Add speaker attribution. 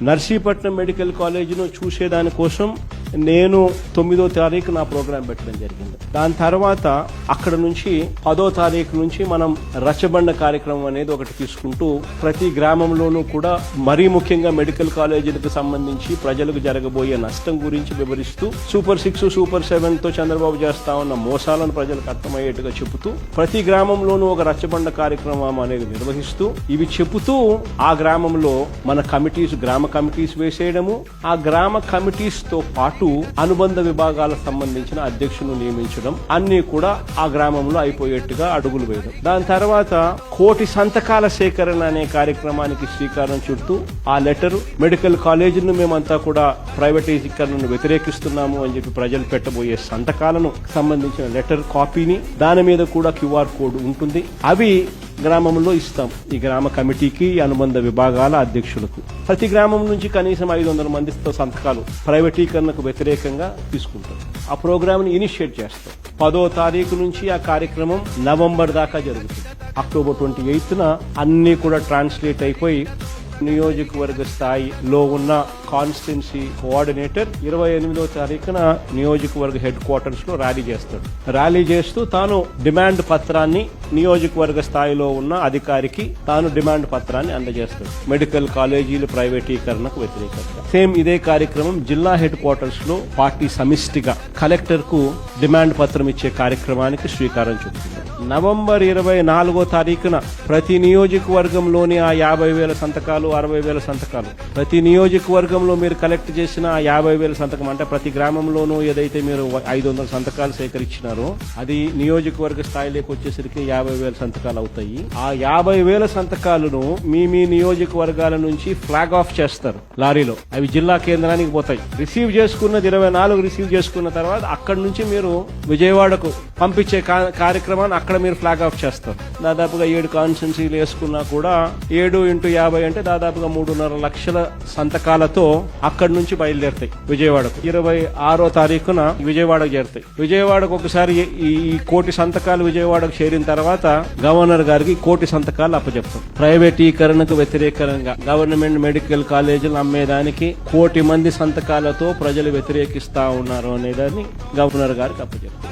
Speaker 1: Narsipatnam medical కాలేజీను చూసేదాని కోసం నేను తొమ్మిదో తారీఖు నా ప్రోగ్రాం పెట్టడం జరిగింది. దాని తర్వాత అక్కడ నుంచి పదో తారీఖు నుంచి మనం రచ్చబండ కార్యక్రమం అనేది ఒకటి తీసుకుంటూ ప్రతి గ్రామంలోనూ కూడా మరీ ముఖ్యంగా మెడికల్ కాలేజీలకు సంబంధించి ప్రజలకు జరగబోయే నష్టం గురించి వివరిస్తూ సూపర్ సిక్స్ సూపర్ సెవెన్తో చంద్రబాబు చేస్తా ఉన్న మోసాలను ప్రజలకు అర్థమయ్యేట్టుగా చెబుతూ ప్రతి గ్రామంలోనూ ఒక రచ్చబండ కార్యక్రమం అనేది నిర్వహిస్తూ ఇవి చెబుతూ ఆ గ్రామంలో మన కమిటీస్ గ్రామ కమిటీస్ వేసేయడము. ఆ గ్రామ కమిటీస్తో పాటు అనుబంధ విభాగాలకు సంబంధించిన అధ్యక్షులను నియమించడం అన్ని కూడా ఆ గ్రామంలో అయిపోయేట్టుగా అడుగులు వేయడం. దాని తర్వాత కోటి సంతకాల సేకరణ అనే కార్యక్రమానికి శ్రీకారం చుడుతూ ఆ లెటర్ మెడికల్ కాలేజీను మేమంతా కూడా ప్రైవేటీకరణను వ్యతిరేకిస్తున్నాము అని చెప్పి ప్రజలు పెట్టబోయే సంతకాలను సంబంధించిన లెటర్ కాపీని దాని మీద కూడా క్యూఆర్ కోడ్ ఉంటుంది. అవి గ్రామంలో ఇస్తాం ఈ గ్రామ కమిటీకి అనుబంధ విభాగాల అధ్యక్షులకు. ప్రతి గ్రామం నుంచి కనీసం ఐదు వందల మందితో సంతకాలు ప్రైవేటీకరణకు వ్యతిరేకంగా తీసుకుంటాం. ఆ ప్రోగ్రామ్ని ఇనిషియేట్ చేస్తాం. పదో తారీఖు నుంచి ఆ కార్యక్రమం నవంబర్ దాకా జరుగుతుంది. అక్టోబర్ ట్వంటీ ఎయిత్ అన్నీ అన్ని కూడా ట్రాన్స్లేట్ అయిపోయి నియోజకవర్గ స్థాయిలో ఉన్న కాన్స్టిట్యున్సీ కోఆర్డినేటర్ ఇరవై ఎనిమిదో తారీఖున నియోజకవర్గ హెడ్ క్వార్టర్స్లో ర్యాలీ చేస్తాడు. ర్యాలీ చేస్తూ తాను డిమాండ్ పత్రాన్ని నియోజకవర్గ స్థాయిలో ఉన్న అధికారికి తాను డిమాండ్ పత్రాన్ని అందజేస్తాడు మెడికల్ కాలేజీలు ప్రైవేటీకరణకు వ్యతిరేకంగా. సేమ్ ఇదే కార్యక్రమం జిల్లా హెడ్ క్వార్టర్స్లో పార్టీ సమిష్టిగా కలెక్టర్కు డిమాండ్ పత్రం ఇచ్చే కార్యక్రమానికి శ్రీకారం చుడుతుంది నవంబర్ ఇరవై నాలుగో తారీఖున ప్రతి నియోజకవర్గంలోని ఆ యాభై వేల సంతకాలు అరవై వేల సంతకాలు. ప్రతి నియోజకవర్గంలో మీరు కలెక్ట్ చేసిన ఆ యాభై వేల సంతకం అంటే ప్రతి గ్రామంలోనూ ఏదైతే మీరు ఐదు వందల సంతకాలు సేకరించినారో అది నియోజకవర్గ స్థాయిలోకి వచ్చేసరికి యాభై వేల సంతకాలు అవుతాయి. ఆ యాభై వేల సంతకాలను మీ మీ నియోజకవర్గాల నుంచి ఫ్లాగ్ ఆఫ్ చేస్తారు లారీలో. అవి జిల్లా కేంద్రానికి పోతాయి. రిసీవ్ చేసుకున్నది ఇరవై నాలుగు రిసీవ్ చేసుకున్న తర్వాత అక్కడి నుంచి మీరు విజయవాడకు పంపించే కార్యక్రమాన్ని అక్కడ మీరు ఫ్లాగ్ ఆఫ్ చేస్తారు. దాదాపుగా ఏడు కాన్స్టెన్సీలు వేసుకున్నా కూడా ఏడు ఇంటూ యాభై అంటే దాదాపుగా మూడున్నర లక్షల సంతకాలతో అక్కడి నుంచి బయలుదేరుతాయి విజయవాడకు. ఇరవై ఆరో తారీఖున విజయవాడకు చేరుతాయి. విజయవాడకు ఒకసారి ఈ ఈ కోటి సంతకాలు విజయవాడకు చేరిన తర్వాత తర్వాత గవర్నర్ గారికి కోటి సంతకాలు అప్పచెప్తాం ప్రైవేటీకరణకు వ్యతిరేకంగా గవర్నమెంట్ మెడికల్ కాలేజీలు అమ్మేదానికి కోటి మంది సంతకాలతో ప్రజలు వ్యతిరేకిస్తా ఉన్నారు అనేదాన్ని గవర్నర్ గారికి అప్పచెప్తాం